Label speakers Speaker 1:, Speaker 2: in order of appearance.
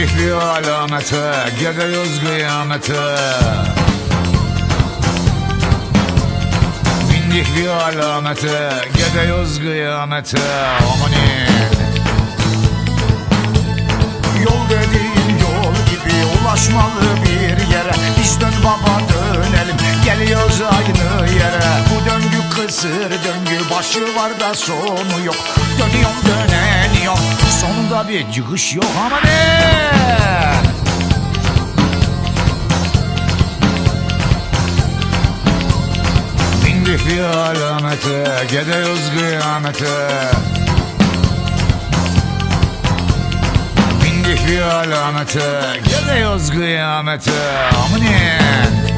Speaker 1: bir alamete Gidiyoruz kıyamete. Bindik bir alamete Gidiyoruz kıyamete. Amanin
Speaker 2: Yol dediğin yol gibi ulaşmalı bir yere. Biz dön baba dönelim. Geliyoruz aynı yere. Bu döngü kısır döngü başı var da sonu yok. Dönüyorum döneniyorum bir çıkış yok ama ne?
Speaker 1: Bindik bir alamete Gidiyoruz kıyamete. Bindik bir alamete Gidiyoruz kıyamete. Amanin